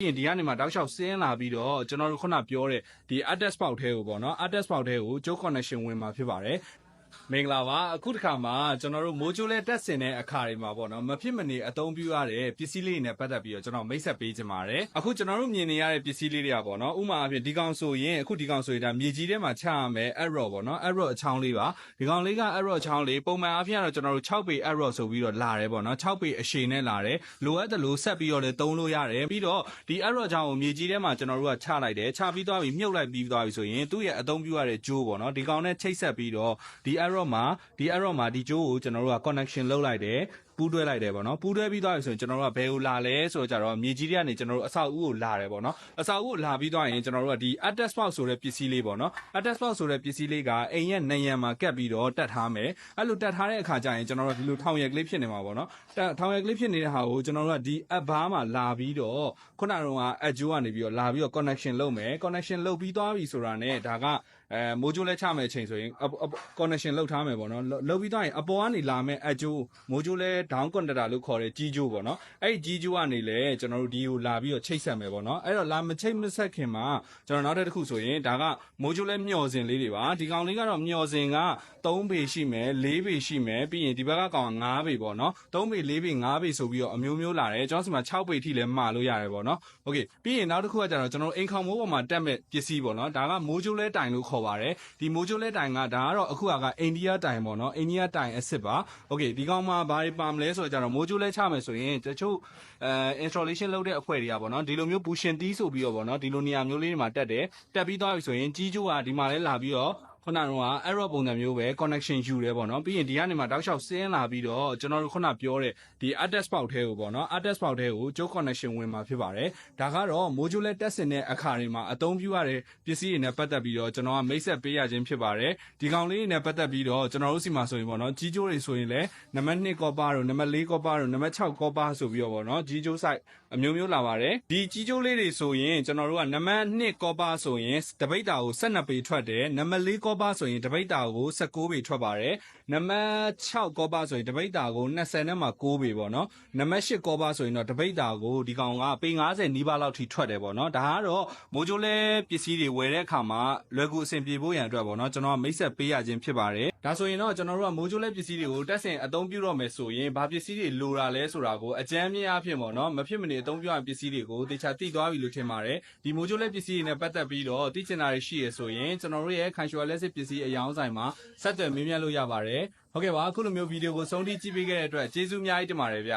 ပြီးရင်ဒီကနေမှတောက်လျှောက်ဆင်းလာပြီးတော့ကျွန်တော်တို့ခုနပြောတဲ့ဒီ address ပေါက်ထဲကိုပေါ့နော် address ပေါက်ထဲကိုကျိုး connection ဝင်มาဖြစ်ပါတယ် မင်္ဂလာပါအခုတစ်ခါမှာကျွန်တော်တို့မိုးချိုးလဲတက်ဆင်တဲ့အခါတွေမှာပေါ့နော်မဖြစ်မနေအသုံးပြုရတဲ့ပစ္စည်းလေးတွေနဲ့ပတ်သက်ပြီးတော့ကျွန်တော်မိတ်ဆက်ပေးချင်ပါတယ်အခုကျွန်တော်တို့မြင်နေရတဲ့ပစ္စည်းလေးတွေကပေါ့နော်ဥပမာအဖြစ်ဒီကောင်ဆိုရင်အခုဒီကောင်ဆိုရင်ဒါမြေကြီးထဲမှာချရမယ် arrow ပေါ့နော် arrow အချောင်းလေးပါဒီကောင်လေးက arrow အချောင်းလေးပုံမှန်အဖြစ်ကတော့ကျွန်တော်တို့6ပေ arrow ဆိုပြီးတော့လာတယ်ပေါ့နော်6ပေအရှည်နဲ့လာတယ်လိုအပ်တယ်လို့ဆက်ပြီးတော့လည်းသုံးလို့ရတယ်ပြီးတော့ဒီ arrow ချောင်းကိုမြေကြီးထဲမှာကျွန်တော်တို့ကချလိုက်တယ်ချပြီးသွားပြီမြုပ်လိုက်ပြီးသွားပြီဆိုရင်သူ့ရဲ့အသုံးပြုရတဲ့ကြိုးပေါ့နော်ဒီကောင်နဲ့ချိတ်ဆက်ပြီးတော့ဒီ arrow မှာဒီ arrow မှာဒီကြိုးကိုကျွန်တော်တို့က connection လုပ်လိုက်တယ် ပူးတွဲလိုက်တယ်ပေါ့နော်ပူးတွဲပြီးသွားပြီဆိုရင်ကျွန်တော်တို့ကဘယ်ကိုလာလဲဆိုတော့ကြတော့မြေကြီးတွေကနေကျွန်တော်တို့အဆောက်အဦကိုလာတယ်ပေါ့နော်အဆောက်အဦကိုလာပြီးသွားရင်ကျွန်တော်တို့ကဒီ address box ဆိုတဲ့ပစ္စည်းလေးပေါ့နော် address box ဆိုတဲ့ပစ္စည်းလေးကအိမ်ရဲ့နံရံမှာကပ်ပြီးတော့တက်ထားမယ်အဲ့လိုတက်ထားတဲ့အခါကျရင်ကျွန်တော်တို့ဒီလိုထောင်ရက်ကလေးဖြစ်နေမှာပေါ့နော်တက်ထောင်ရက်ကလေးဖြစ်နေတဲ့ဟာကိုကျွန်တော်တို့ကဒီ app bar မှာလာပြီးတော့ခုနကတော့ add ကနေပြီးတော့လာပြီးတော့ connection လုပ်မယ် connection လုပ်ပြီးသွားပြီဆိုတာနဲ့ဒါကအဲမိုးကြိုးလဲချမယ်အချိန်ဆိုရင် connection လုပ်ထားမယ်ပေါ့နော်လုပ်ပြီးသွားရင်အပေါ်ကနေလာမယ်အကျိုးမိုးကြိုးလဲ down conductor လို့ခေါ်တဲ့ကြီးကြိုးပေါ့နော်အဲ့ဒီကြီးကြိုးကနေလဲကျွန်တော်တို့ဒီကိုလာပြီးတော့ချိတ်ဆက်မယ်ပေါ့နော်အဲ့တော့လာမချိတ်မဆက်ခင်မှာကျွန်တော်နောက်တစ်ခုဆိုရင်ဒါကမိုးကြိုးလဲမျော်စင်လေးတွေပါဒီကောင်လေးကတော့မျော်စင်က3ပေရှိမယ်4ပေရှိမယ်ပြီးရင်ဒီဘက်ကကောင်က5ပေပေါ့နော်3ပေ4ပေ5ပေဆိုပြီးတော့အမျိုးမျိုးလာတယ်ကျွန်တော်စီမှာ6ပေထိလဲမှာလို့ရတယ်ပေါ့နော်โอเคပြီးရင်နောက်တစ်ခုကကျတော့ကျွန်တော်အိမ်ခေါင်မိုးပေါ်မှာတက်မဲ့ပစ္စည်းပေါ့နော်ဒါကမိုးကြိုးလဲတိုင်လို့ခေါ်ပါတယ်ဒီမိုးကြိုးလဲတိုင်ကဒါကတော့အခုကအိန္ဒိယတိုင်ပေါ့နော်အိန္ဒိယတိုင်အစ်စ်ပါโอเคဒီကောင်မှာဘာတွေပါမ လဲဆိုတော့ကျတော့မိုးကြိုးလဲချမယ်ဆိုရင်တချို့အဲ installation လုပ်တဲ့အဖွဲ့တွေကပေါ့နော်ဒီလိုမျိုးပူရှင်တီးဆိုပြီးတော့ပေါ့နော်ဒီလိုနေရာမျိုးလေးတွေမှာတက်တယ်တက်ပြီးသွားပြီဆိုရင်ကြီးကျိုးကဒီမှာလဲလာပြီးတော့ ခုနကတော့ error ပုံစံမျိုးပဲ connection ယူတယ်ပေါ့နော်ပြီးရင်ဒီကနေမှတောက်လျှောက်ဆင်းလာပြီးတော့ကျွန်တော်တို့ခုနပြောတဲ့ဒီ address ပေါက်ထဲကိုပေါ့နော် address ပေါက်ထဲကိုကျိုး connection ဝင်มาဖြစ်ပါတယ်ဒါကတော့ module တက်ဆင်တဲ့အခါတွေမှာအသုံးပြုရတဲ့ပစ္စည်းတွေနဲ့ပတ်သက်ပြီးတော့ကျွန်တော်ကမိတ်ဆက်ပေးရခြင်းဖြစ်ပါတယ်ဒီကောင်လေးတွေနဲ့ပတ်သက်ပြီးတော့ကျွန်တော်တို့စီမှာဆိုရင်ပေါ့နော်ကြီးကျိုးတွေဆိုရင်လည်းနံပါတ်2 copper တို့နံပါတ်4 copper တို့နံပါတ်6 copper ဆိုပြီးတော့ပေါ့နော်ကြီးကျိုး site အမျိုးမျိုးလာပါတယ်ဒီကြီးကျိုးလေးတွေဆိုရင်ကျွန်တော်တို့ကနံပါတ်2 copper ဆိုရင်တပိတ်တာကို12ပေထွက်တယ်နံပါတ်4 copper ဆိုရင်တပိတ်တာကို19ပေထွက်ပါတယ်နံပါတ်6 copper ဆိုရင်တပိတ်တာကို20နဲ့မှ9ပေပေါ့နော်နံပါတ်8 copper ဆိုရင်တော့တပိတ်တာကိုဒီကောင်ကပေ90နီးပါးလောက်ထိထွက်တယ်ပေါ့နော်ဒါကတော့မိုးကြိုးလဲပစ္စည်းတွေဝယ်တဲ့အခါမှာလွယ်ကူအဆင်ပြေဖို့ရန်အတွက်ပေါ့နော်ကျွန်တော်ကမိတ်ဆက်ပေးရခြင်းဖြစ်ပါတယ်ဒါဆိုရင်တော့ကျွန်တော်တို့ကမိုးကြိုးလဲပစ္စည်းတွေကိုတက်ဆင်အသုံးပြုတော့မယ်ဆိုရင်ဘာပစ္စည်းတွေလိုတာလဲဆိုတာကိုအကြမ်းမြင်အဖြစ်ပေါ့နော်မဖြစ်မနေအသုံးပြုရမယ့်ပစ္စည်းတွေကိုတေချာသိသွားပြီလို့ထင်ပါတယ်ဒီမိုးကြိုးလဲပစ္စည်းတွေနဲ့ပတ်သက်ပြီးတော့သိချင်တာတွေရှိရဆိုရင်ကျွန်တော်တို့ရဲ့ခိုင်ရှူလက်စစ်ပစ္စည်းအယောင်းဆိုင်မှာဆက်သွယ်မေးမြန်းလို့ရပါတယ်ဟုတ်ကဲ့ပါအခုလိုမျိုးဗီဒီယိုကိုဆုံးထိကြည့်ပေးခဲ့တဲ့အတွက်ကျေးဇူးအများကြီးတင်ပါတယ်ဗျ